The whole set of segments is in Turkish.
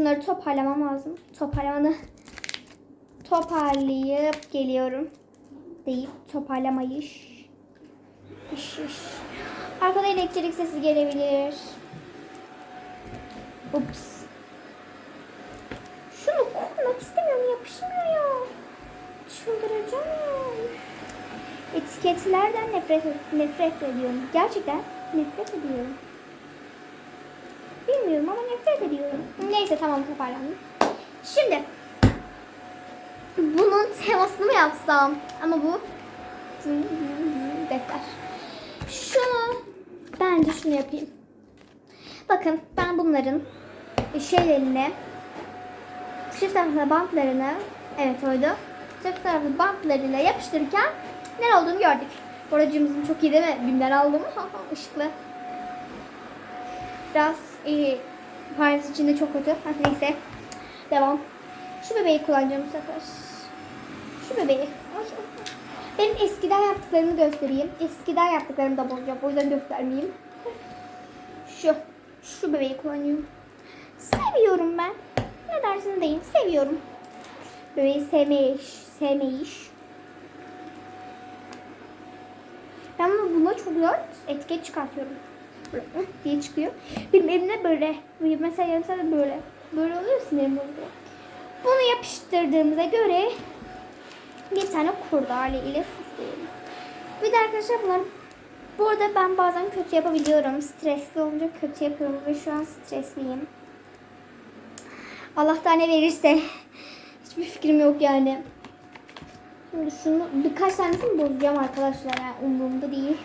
Şunları toparlamam lazım. Toparlamanı toparlayıp geliyorum. Deyip toparlamayış. İş iş. Arkada elektrik sesi gelebilir. Ups. Şunu koymak istemiyorum. Yapışmıyor ya. Çıldıracağım. Etiketlerden nefret, nefret ediyorum. Gerçekten nefret ediyorum. Bilmiyorum ama nefret ediyorum. Neyse tamam toparlandım. Şimdi bunun temasını mı yapsam? Ama bu defter. Şunu bence şunu yapayım. Bakın ben bunların şeylerine çift taraflı bantlarını evet oydu. Çift taraflı bantlarıyla yapıştırırken ne olduğunu gördük. Boracımızın çok iyi değil mi? Bimden aldım. Işıklı. Biraz iyi. Paris içinde çok kötü. Hah, neyse. Devam. Şu bebeği kullanacağım bu sefer. Şu bebeği. Ay. Benim eskiden yaptıklarımı göstereyim. Eskiden yaptıklarımı da bozacağım. O yüzden göstermeyeyim. Şu. Şu bebeği kullanıyorum. Seviyorum ben. Ne dersin deyin. Seviyorum. Bebeği sevmeyiş. Sevmeyiş. Ben bunu- buna çok güzel etiket çıkartıyorum. Diye çıkıyor. Benim elimde böyle. Mesela yanımda böyle. Böyle oluyor sinirim bozuluyor. Bunu yapıştırdığımıza göre bir tane kurdale ile süsleyelim. Bir de arkadaşlar bunlar bu arada ben bazen kötü yapabiliyorum. Stresli olunca kötü yapıyorum ve şu an stresliyim. Allah da ne verirse. Hiçbir fikrim yok yani. Şimdi şunu birkaç tanesini bozacağım arkadaşlar. Yani umurumda değil.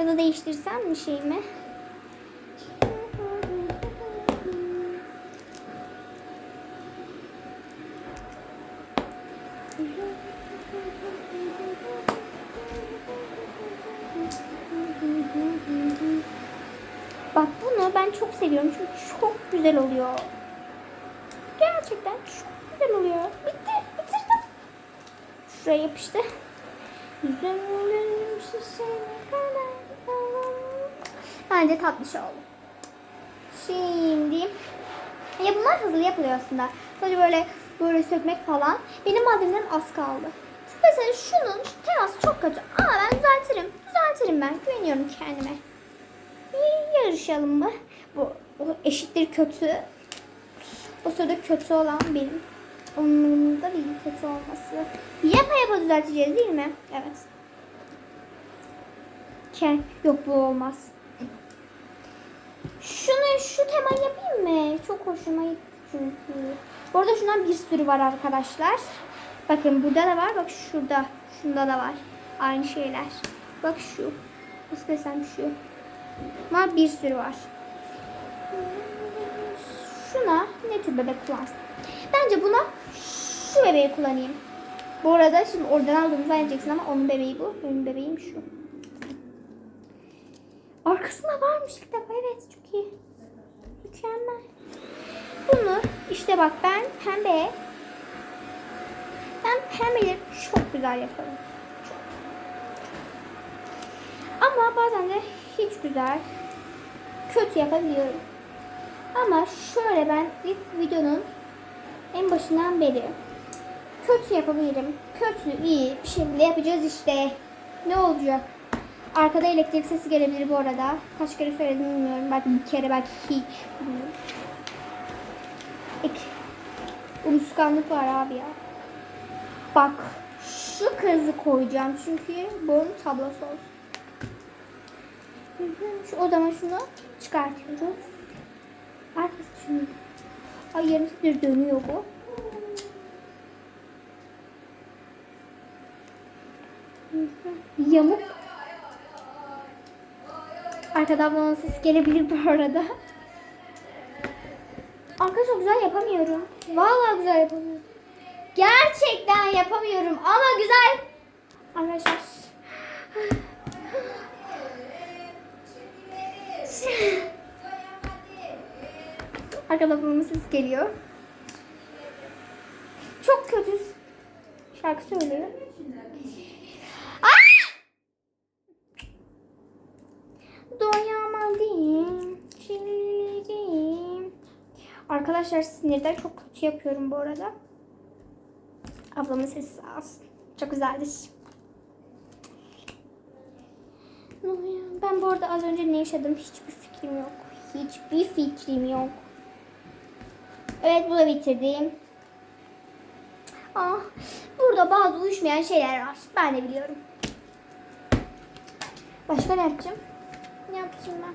Ya da değiştirsem mi şeyimi? Bak bunu ben çok seviyorum çünkü çok güzel oluyor. Gerçekten çok güzel oluyor. Bitti, bitirdim. Şuraya yapıştı. Üzülürüm şişene kadar. Bence tatlı şey oldu. Şimdi ya bunlar hızlı yapılıyor aslında. Sadece böyle böyle sökmek falan. Benim malzemelerim az kaldı. Mesela şunun şu teması çok kötü. Ama ben düzeltirim. Düzeltirim ben. Güveniyorum kendime. Yarışalım mı? Bu o eşittir kötü. O sırada kötü olan benim. Umurumda değil kötü olması. Yapa yapa düzelteceğiz değil mi? Evet. Ke yok bu olmaz. Şunu şu temayı yapayım mı? Çok hoşuma gitti çünkü. Bu şundan bir sürü var arkadaşlar. Bakın burada da var. Bak şurada. Şunda da var. Aynı şeyler. Bak şu. Nasıl desem şu. Ama bir sürü var. Şuna ne tür bebek kullansın? Bence buna şu bebeği kullanayım. Bu arada şimdi oradan aldığımı zannedeceksin ama onun bebeği bu. Benim bebeğim şu. Arkasında varmış bir defa. Evet çok iyi. Mükemmel. Bunu işte bak ben pembe ben pembeleri çok güzel yaparım. Çok. Ama bazen de hiç güzel kötü yapabiliyorum. Ama şöyle ben ilk videonun en başından beri kötü yapabilirim. Kötü, iyi bir şekilde yapacağız işte. Ne olacak? Arkada elektrik sesi gelebilir bu arada. Kaç kere söyledim bilmiyorum. Belki bir kere belki hiç bilmiyorum. İk. Unutkanlık var abi ya. Bak şu kızı koyacağım çünkü bunun tablosu olsun. Şu odama şunu çıkartıyoruz. Arkası şunu. Ay yarım dönüyor bu. Yamuk. Arkadan bana ses gelebilir bu arada. Arkadaşlar güzel yapamıyorum. Vallahi güzel yapamıyorum. Gerçekten yapamıyorum ama güzel. Arkadaşlar. Arkadan bana ses geliyor. Çok kötü şarkı söylüyor. Arkadaşlar sinirden çok kötü yapıyorum bu arada. Ablamın sesi sağ olsun. Çok güzeldir. Ben bu arada az önce ne yaşadım hiçbir fikrim yok. Hiçbir fikrim yok. Evet bunu bitirdim. Ah, burada bazı uyuşmayan şeyler var. Ben de biliyorum. Başka ne yapacağım? Ne yapacağım ben?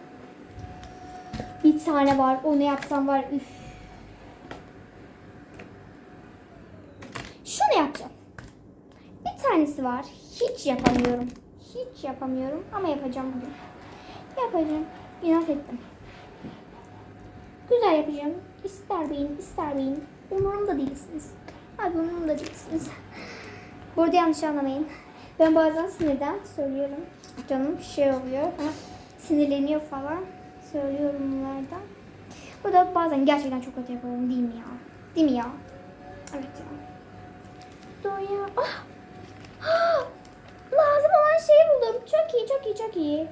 Bir tane var. Onu yapsam var. Üf. Şunu yapacağım. Bir tanesi var. Hiç yapamıyorum. Hiç yapamıyorum ama yapacağım bugün. Yapacağım. İnat ettim. Güzel yapacağım. İster beyin, ister beyin. Umurumda değilsiniz. Abi umurumda değilsiniz. Bu arada yanlış anlamayın. Ben bazen sinirden söylüyorum. Canım şey oluyor. Ha, sinirleniyor falan. Söylüyorum bunlardan. Bu da bazen gerçekten çok kötü yapıyorum değil mi ya? Değil mi ya? Evet ya. Doya. Ah! Lazım olan şeyi buldum. Çok iyi, çok iyi, çok iyi.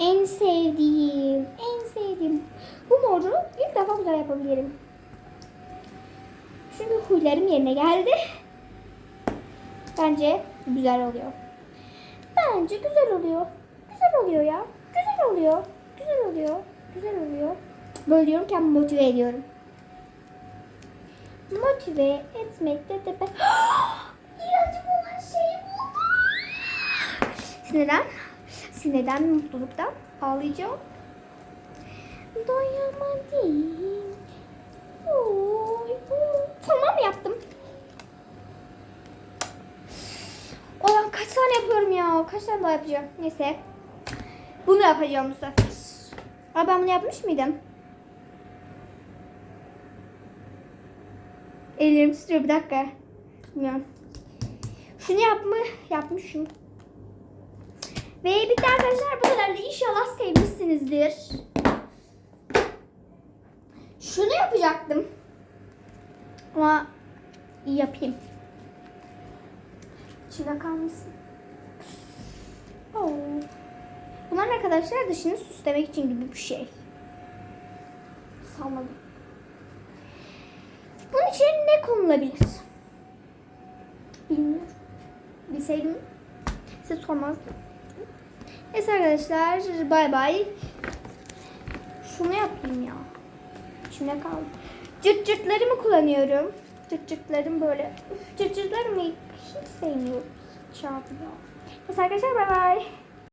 En sevdiğim, en sevdiğim. Bu moru ilk defa güzel yapabilirim. Çünkü huylarım yerine geldi. Bence güzel oluyor. Bence güzel oluyor. Güzel oluyor ya. Güzel oluyor. Güzel oluyor. Güzel oluyor. Böyle kendimi motive ediyorum. Motive etmekte de ben... Sinirden, sinirden mutluluktan ağlayacağım. Doyamadım. Oy. Tamam yaptım. Olan kaç tane yapıyorum ya? Kaç tane daha yapacağım? Neyse. Bunu yapacağım bu sefer. Aa ben bunu yapmış mıydım? Ellerim titriyor bir dakika. Bilmiyorum. Şunu yapma, yapmışım. Ve bitti arkadaşlar bu kadar da inşallah sevmişsinizdir. Şunu yapacaktım. Ama yapayım. İçine kalmasın. Oo. Bunlar arkadaşlar dışını süslemek için gibi bir şey. Salladım. Bunun içine ne konulabilir? Bilmiyorum. Bilseydim size sormazdım. Neyse arkadaşlar bay bay. Şunu yapayım ya. İçine kaldı. Cırt cırtlarımı kullanıyorum. Cırt cırtlarım böyle. Üf, Cırt cırtlarımı hiç sevmiyorum. Çarpıyor. Neyse arkadaşlar bay bay.